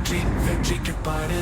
வெற்றி வெற்றிக்கு பாடு.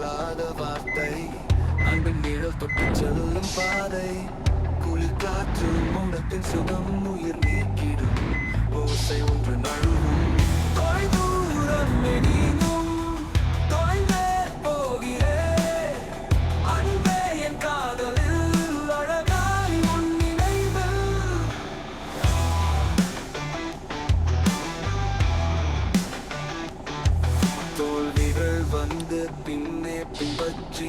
சொல்லாத வார்த்தை. அன்பின் நிழல் தொட்டு செல்லும் பாதை. குளிர் காற்று மௌனத்தின் சுகம் உயிர் நீக்கிடும். ஓசை ஒன்று நழுவும். தொலைதூரம் எனினும் தோல்விகள் வந்து பின்னே பின்பற்றி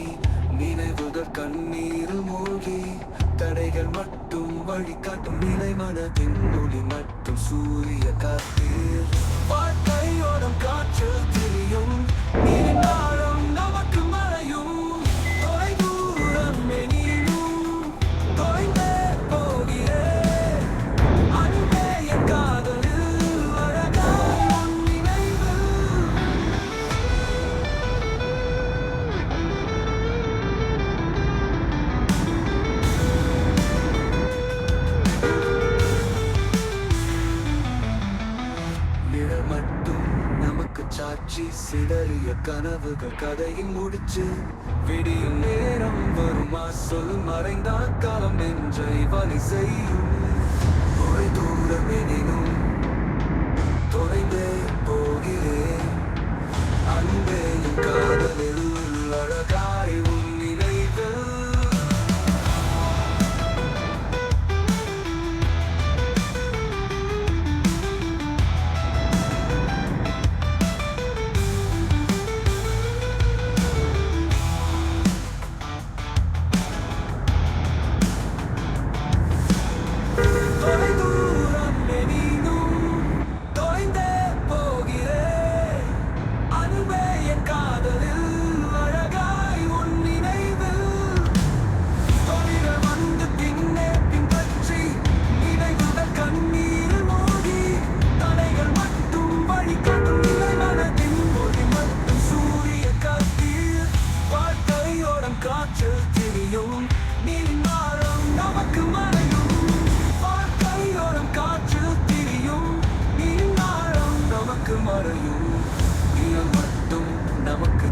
நினைவுகள் கண்ணீர் மூழ்கி தடைகள் மட்டும் வழிகாட்டும் நிலை மனதின் ஒளி மட்டும் சூரிய காத்தீர். வாழ்க்கையோடும் காட்சி சிதறிய கனவுகள் கதையை முடிச்சு விடியும் நேரம் வருமா? சொல் மறைந்தா காலம் என்றை வழி செய்யும்.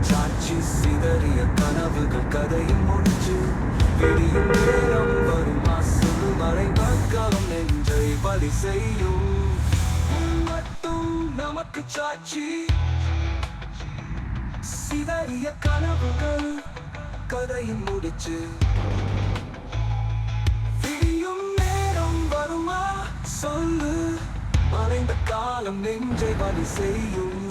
சாட்சி சிதறிய கனவுகள் கதையும் முடிச்சு விடியும் நேரம் வரும் அசுறு மறை காலம் நெஞ்சை பலி செய்யும். மட்டும் நமக்கு சாட்சி. சிதறிய கனவுகள் கதையின் முடிச்சு விடியும் நேரம் வருமா? சொல்லு. மறைந்த காலம் நெஞ்சை வழி செய்யும்.